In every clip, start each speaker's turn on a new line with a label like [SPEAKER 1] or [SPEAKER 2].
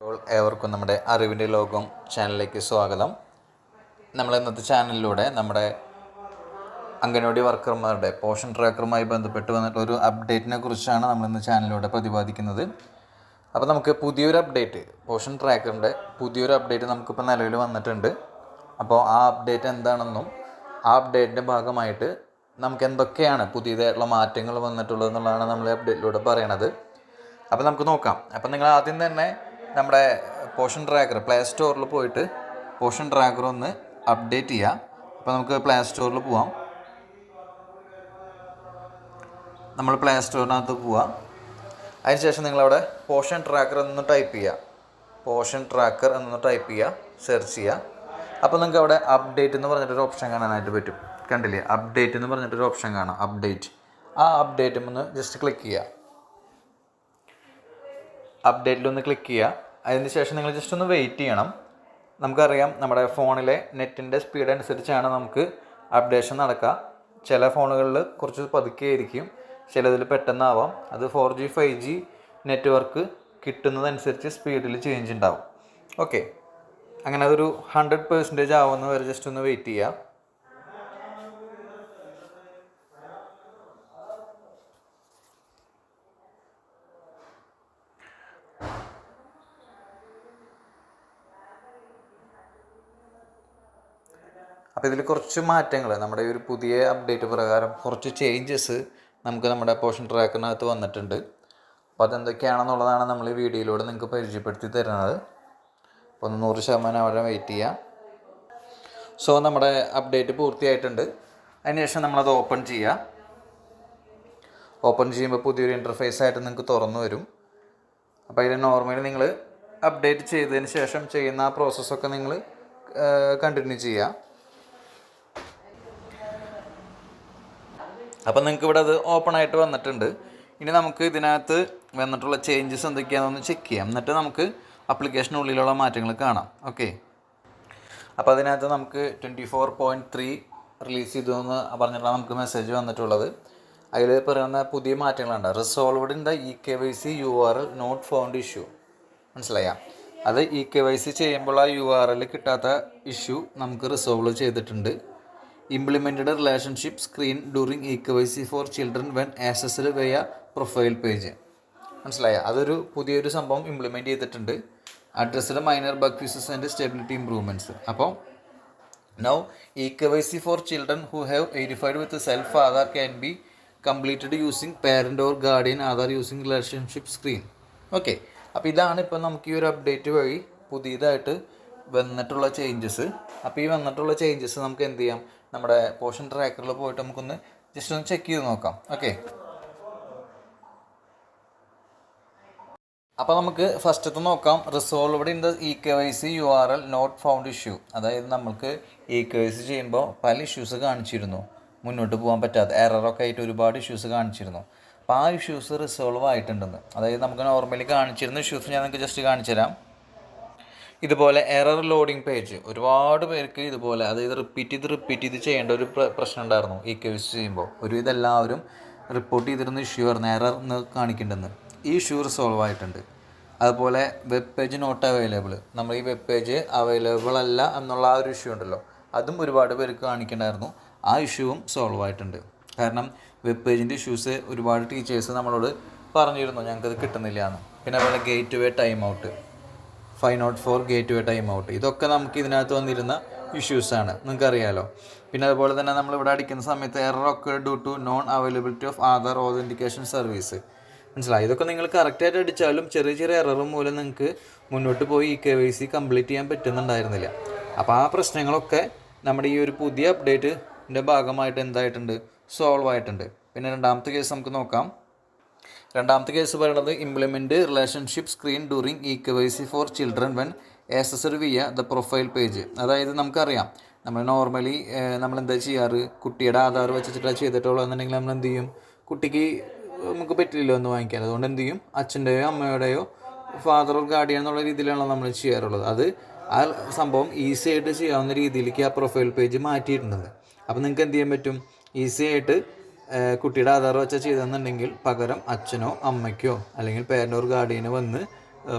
[SPEAKER 1] ഏവർക്കും നമ്മുടെ അറിവിന്റെ ലോകം ചാനലിലേക്ക് സ്വാഗതം. നമ്മൾ ഇന്നത്തെ ചാനലിലൂടെ നമ്മുടെ അംഗനവാടി വർക്കർമാരുടെ പോഷൻ ട്രാക്കറുമായി ബന്ധപ്പെട്ട് വന്നിട്ടുള്ള ഒരു അപ്ഡേറ്റിനെ കുറിച്ചാണ് നമ്മൾ ഇന്ന് ചാനലിലൂടെ പ്രതിപാദിക്കുന്നത്. അപ്പോൾ നമുക്ക് പുതിയൊരു അപ്ഡേറ്റ് പോഷൻ ട്രാക്കറിന്റെ പുതിയൊരു അപ്ഡേറ്റ് നമുക്കിപ്പോൾ നിലവിൽ വന്നിട്ടുണ്ട്. അപ്പോൾ ആ അപ്ഡേറ്റ് എന്താണെന്നും ആ അപ്ഡേറ്റിന്റെ ഭാഗമായിട്ട് നമുക്ക് എന്തൊക്കെയാണ് പുതിയതായിട്ടുള്ള മാറ്റങ്ങൾ വന്നിട്ടുള്ളത് എന്നുള്ളതാണ് നമ്മൾ അപ്ഡേറ്റിലൂടെ പറയണത്. അപ്പോൾ നമുക്ക് നോക്കാം. അപ്പോൾ നിങ്ങൾ ആദ്യം തന്നെ നമ്മുടെ പോഷൻ ട്രാക്കർ പ്ലേ സ്റ്റോറിൽ പോയിട്ട് പോഷൻ ട്രാക്കർ ഒന്ന് അപ്ഡേറ്റ് ചെയ്യാം. അപ്പോൾ നമുക്ക് പ്ലേ സ്റ്റോറിൽ പോവാം. നമ്മൾ പ്ലേ സ്റ്റോറിനകത്ത് പോവാം. അതിനുശേഷം നിങ്ങളവിടെ പോഷൻ ട്രാക്കർ എന്ന് ടൈപ്പ് ചെയ്യുക പോഷൻ ട്രാക്കർ എന്ന് ടൈപ്പ് ചെയ്യുക സെർച്ച് ചെയ്യുക അപ്പോൾ നിങ്ങൾക്ക് അവിടെ അപ്ഡേറ്റ് എന്ന് പറഞ്ഞിട്ടൊരു ഓപ്ഷൻ കാണാനായിട്ട് പറ്റും. കണ്ടില്ലേ? അപ്ഡേറ്റ് എന്ന് പറഞ്ഞിട്ടൊരു ഓപ്ഷൻ കാണാം. അപ്ഡേറ്റ്. ആ അപ്ഡേറ്റും ഒന്ന് ജസ്റ്റ് ക്ലിക്ക് ചെയ്യുക അപ്ഡേറ്റിലൊന്ന് ക്ലിക്ക് ചെയ്യുക അതിന് ശേഷം നിങ്ങൾ ജസ്റ്റ് ഒന്ന് വെയിറ്റ് ചെയ്യണം. നമുക്കറിയാം നമ്മുടെ ഫോണിലെ നെറ്റിന്റെ സ്പീഡ് അനുസരിച്ചാണ് നമുക്ക് അപ്ഡേഷൻ നടക്കുക. ചില ഫോണുകളിൽ കുറച്ച് പതുക്കെ ആയിരിക്കും. ചിലതിൽ പെട്ടെന്നാവാം. അത് four G five G network കിട്ടുന്നതനുസരിച്ച് സ്പീഡിൽ ചേഞ്ച് ഉണ്ടാവും. ഓക്കെ അങ്ങനെ അതൊരു ഹൺഡ്രഡ് പേഴ്സന്റേജ് ആവുന്ന വരെ ജസ്റ്റ് ഒന്ന് വെയിറ്റ് ചെയ്യുക അപ്പോൾ ഇതിൽ കുറച്ച് മാറ്റങ്ങൾ നമ്മുടെ ഈ ഒരു പുതിയ അപ്ഡേറ്റ് പ്രകാരം കുറച്ച് ചേഞ്ചസ് നമുക്ക് നമ്മുടെ പോഷൻ ട്രാക്കിനകത്ത് വന്നിട്ടുണ്ട്. അപ്പോൾ അതെന്തൊക്കെയാണെന്നുള്ളതാണ് നമ്മൾ ഈ വീഡിയോയിലൂടെ നിങ്ങൾക്ക് പരിചയപ്പെടുത്തി തരുന്നത്. അപ്പോൾ നൂറ് ശതമാനം അവിടെ വെയിറ്റ് ചെയ്യാം. സോ നമ്മുടെ അപ്ഡേറ്റ് പൂർത്തിയായിട്ടുണ്ട്. അതിനുശേഷം നമ്മളത് ഓപ്പൺ ചെയ്യുക ഓപ്പൺ ചെയ്യുമ്പോൾ പുതിയൊരു ഇന്റർഫേസ് ആയിട്ട് നിങ്ങൾക്ക് തുറന്നു വരും. അപ്പോൾ അതിൽ നോർമലി നിങ്ങൾ അപ്ഡേറ്റ് ചെയ്തതിന് ശേഷം ചെയ്യുന്ന ആ പ്രോസസ്സൊക്കെ നിങ്ങൾ കണ്ടിന്യൂ ചെയ്യുക അപ്പം നിങ്ങൾക്ക് ഇവിടെ അത് ഓപ്പൺ ആയിട്ട് വന്നിട്ടുണ്ട്. ഇനി നമുക്ക് ഇതിനകത്ത് വന്നിട്ടുള്ള ചേഞ്ചസ് എന്തൊക്കെയാണെന്ന് ചെക്ക് ചെയ്യാം. എന്നിട്ട് നമുക്ക് അപ്ലിക്കേഷനുള്ളിലുള്ള മാറ്റങ്ങൾ കാണാം. ഓക്കെ അപ്പോൾ അതിനകത്ത് നമുക്ക് twenty four point three release ചെയ്തു എന്ന് പറഞ്ഞിട്ടാണ് നമുക്ക് മെസ്സേജ് വന്നിട്ടുള്ളത്. അതിൽ പറയുന്ന പുതിയ മാറ്റങ്ങളുണ്ട്. Resolved in the E K Y C U R L not found issue മനസ്സിലായ? അത് ഇ കെ വൈ സി ചെയ്യുമ്പോൾ ആ യു ആർ എൽ കിട്ടാത്ത ഇഷ്യൂ നമുക്ക് റിസോൾവ് ചെയ്തിട്ടുണ്ട്. Implemented relationship screen during E K Y C for children when accessed via profile page മനസ്സിലായ? അതൊരു പുതിയൊരു സംഭവം ഇംപ്ലിമെന്റ് ചെയ്തിട്ടുണ്ട്. Addressed minor bug fixes and stability improvements അപ്പോൾ now E K Y C for children who have verified with self Aadhaar can be completed using parent or guardian Aadhaar using relationship screen okay അപ്പോൾ ഇതാണ് ഇപ്പോൾ നമുക്ക് ഈ ഒരു update വഴി പുതിയതായിട്ട് വന്നിട്ടുള്ള ചേഞ്ചസ് അപ്പോൾ ഈ വന്നിട്ടുള്ള ചേഞ്ചസ് നമുക്ക് എന്ത് ചെയ്യാം? നമ്മുടെ പോഷൻ ട്രാക്കറിൽ പോയിട്ട് നമുക്കൊന്ന് ജസ്റ്റ് ഒന്ന് ചെക്ക് ചെയ്ത് നോക്കാം. ഓക്കെ അപ്പോൾ നമുക്ക് ഫസ്റ്റത്തെ നോക്കാം. Resolved in the E K Y C U R L not found issue അതായത് നമുക്ക് ഇ കെ വൈ സി ചെയ്യുമ്പോൾ പല ഇഷ്യൂസ് കാണിച്ചിരുന്നു. മുന്നോട്ട് പോകാൻ പറ്റാതെ. എററൊക്കെ ആയിട്ട് ഒരുപാട് ഇഷ്യൂസ് കാണിച്ചിരുന്നു. അപ്പോൾ ആ ഇഷ്യൂസ് റിസോൾവ് ആയിട്ടുണ്ടെന്ന്. അതായത് നമുക്ക് നോർമലി കാണിച്ചിരുന്ന ഇഷ്യൂസ് ഞാൻ നിങ്ങൾക്ക് ജസ്റ്റ് കാണിച്ചു തരാം ഇതുപോലെ എറർ ലോഡിംഗ് പേജ് ഒരുപാട് പേർക്ക് ഇതുപോലെ അതായത് റിപ്പീറ്റ് ചെയ്ത് റിപ്പീറ്റ് ചെയ്ത് ചെയ്യേണ്ട ഒരു പ്രശ്നം ഉണ്ടായിരുന്നു ഈ കേസ് ചെയ്യുമ്പോൾ ഒരു ഇതെല്ലാവരും റിപ്പോർട്ട് ചെയ്തിരുന്ന ഇഷ്യൂ ആയിരുന്നു എറർ കാണിക്കേണ്ടെന്ന്. ഈ ഇഷ്യൂ റിസോൾവ് ആയിട്ടുണ്ട്. അതുപോലെ വെബ് പേജ് നോട്ട് അവൈലബിൾ നമ്മൾ ഈ വെബ് പേജ് അവൈലബിൾ അല്ല എന്നുള്ള ആ ഒരു ഇഷ്യൂ ഉണ്ടല്ലോ. അതും ഒരുപാട് പേർക്ക് കാണിക്കണ്ടായിരുന്നു. ആ ഇഷ്യൂവും സോൾവ് ആയിട്ടുണ്ട്. കാരണം വെബ് പേജിന്റെ ഇഷ്യൂസ് ഒരുപാട് ടീച്ചേഴ്സ് നമ്മളോട് പറഞ്ഞിരുന്നു ഞങ്ങൾക്കത് കിട്ടുന്നില്ല എന്ന്. പിന്നെ അതുപോലെ gateway time out five nought four gateway time out ഇതൊക്കെ നമുക്ക് ഇതിനകത്ത് വന്നിരുന്ന ഇഷ്യൂസാണ് നിങ്ങൾക്കറിയാലോ. പിന്നെ അതുപോലെ തന്നെ നമ്മൾ ഇവിടെ അടിക്കുന്ന സമയത്ത് എററൊക്കെ due to non availability of Aadhaar authentication service മനസ്സിലായി? ഇതൊക്കെ നിങ്ങൾ കറക്റ്റായിട്ട് അടിച്ചാലും ചെറിയ ചെറിയ എറർ മൂലം നിങ്ങൾക്ക് മുന്നോട്ട് പോയി ഈ കെ വൈ സി കംപ്ലീറ്റ് ചെയ്യാൻ പറ്റുന്നുണ്ടായിരുന്നില്ല. അപ്പോൾ ആ പ്രശ്നങ്ങളൊക്കെ നമ്മുടെ ഈ ഒരു പുതിയ അപ്ഡേറ്റിന്റെ ഭാഗമായിട്ട് എന്തായിട്ടുണ്ട്? സോൾവ് ആയിട്ടുണ്ട്. പിന്നെ രണ്ടാമത്തെ കേസ് നമുക്ക് നോക്കാം. രണ്ടാമത്തെ കേസ് പറയുന്നത് implement relationship screen during E K Y C for children when accessory via the profile page അതായത് നമുക്കറിയാം നമ്മൾ നോർമലി നമ്മൾ എന്താ ചെയ്യാറ്? കുട്ടിയുടെ ആധാർ വെച്ചിട്ടാണ് ചെയ്തിട്ടുള്ളൂ എന്നുണ്ടെങ്കിൽ നമ്മൾ എന്ത് ചെയ്യും? കുട്ടിക്ക് നമുക്ക് പറ്റില്ലല്ലോ എന്ന് വാങ്ങിക്കാൻ. അതുകൊണ്ട് എന്ത് ചെയ്യും? അച്ഛന്റെയോ അമ്മയുടെയോ ഫാദർ ഓർ ഗാർഡിയൻ എന്നുള്ള രീതിയിലാണ് നമ്മൾ ചെയ്യാറുള്ളത്. അത് ആ സംഭവം ഈസി ആയിട്ട് ചെയ്യാവുന്ന രീതിയിലേക്ക് ആ പ്രൊഫൈൽ പേജ് മാറ്റിയിട്ടുണ്ട് അപ്പോൾ നിങ്ങൾക്ക് എന്ത് ചെയ്യാൻ പറ്റും? ഈസി ആയിട്ട് കുട്ടിയുടെ ആധാർ വെച്ച ചെയ്തെന്നുണ്ടെങ്കിൽ പകരം അച്ഛനോ അമ്മയ്ക്കോ അല്ലെങ്കിൽ പേരന്റ് ഓർ ഗാർഡിയനോ വന്ന്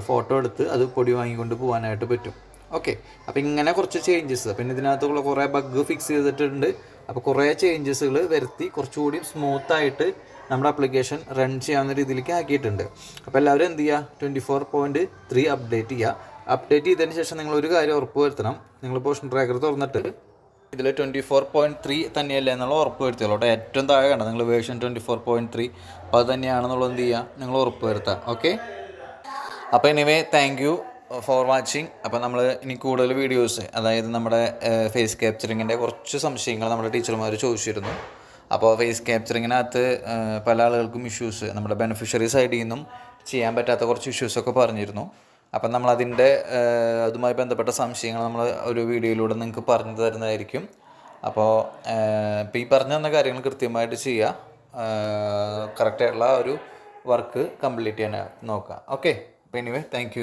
[SPEAKER 1] ഫോട്ടോ എടുത്ത് അത് പൊടി വാങ്ങിക്കൊണ്ട് പോകാനായിട്ട് പറ്റും. ഓക്കെ അപ്പോൾ ഇങ്ങനെ കുറച്ച് ചേഞ്ചസ് പിന്നെ ഇതിനകത്തുള്ള കുറേ ബഗ് ഫിക്സ് ചെയ്തിട്ടുണ്ട്. അപ്പോൾ കുറേ ചേഞ്ചസുകൾ വരുത്തി കുറച്ചുകൂടി സ്മൂത്തായിട്ട് നമ്മുടെ ആപ്ലിക്കേഷൻ റൺ ചെയ്യാവുന്ന രീതിയിലേക്ക് ആക്കിയിട്ടുണ്ട്. അപ്പോൾ എല്ലാവരും എന്ത് ചെയ്യുക twenty four point three update ചെയ്യുക അപ്ഡേറ്റ് ചെയ്തതിന് ശേഷം നിങ്ങൾ ഒരു കാര്യം ഉറപ്പ് വരുത്തണം. നിങ്ങൾ പോഷൻ ട്രാക്കർ തുറന്നിട്ട് ഇതിൽ ട്വന്റി ഫോർ പോയിന്റ് ത്രീ തന്നെയല്ലേ എന്നുള്ള ഉറപ്പ് വരുത്തിയുള്ളൂ കേട്ടോ. ഏറ്റവും താഴെ കണ്ട? നിങ്ങൾ version twenty four point three അപ്പോൾ അത് തന്നെയാണെന്നുള്ളത് എന്ത് ചെയ്യുക നിങ്ങൾ ഉറപ്പ് വരുത്തുക ഓക്കെ അപ്പോൾ anyway thank you for watching അപ്പോൾ നമ്മൾ ഇനി കൂടുതൽ വീഡിയോസ് അതായത് നമ്മുടെ ഫേസ് ക്യാപ്ചറിങ്ങിന്റെ കുറച്ച് സംശയങ്ങൾ നമ്മുടെ ടീച്ചർമാർ ചോദിച്ചിരുന്നു. അപ്പോൾ ഫേസ് ക്യാപ്ചറിങ്ങിനകത്ത് പല ആളുകൾക്കും ഇഷ്യൂസ് നമ്മുടെ ബെനിഫിഷ്യറി സൈഡിൽ നിന്നും ചെയ്യാൻ പറ്റാത്ത കുറച്ച് ഇഷ്യൂസൊക്കെ പറഞ്ഞിരുന്നു. അപ്പം നമ്മളതിന്റെ അതുമായി ബന്ധപ്പെട്ട സംശയങ്ങൾ നമ്മൾ ഒരു വീഡിയോയിലൂടെ നിങ്ങൾക്ക് പറഞ്ഞു തരുന്നതായിരിക്കും. അപ്പോൾ ഇപ്പോൾ ഈ പറഞ്ഞു തന്ന കാര്യങ്ങൾ കൃത്യമായിട്ട് ചെയ്യുക. കറക്റ്റായിട്ടുള്ള ഒരു വർക്ക് കംപ്ലീറ്റ് ചെയ്യാൻ നോക്കുക. ഓക്കെ? അപ്പോൾ എനിവേ താങ്ക്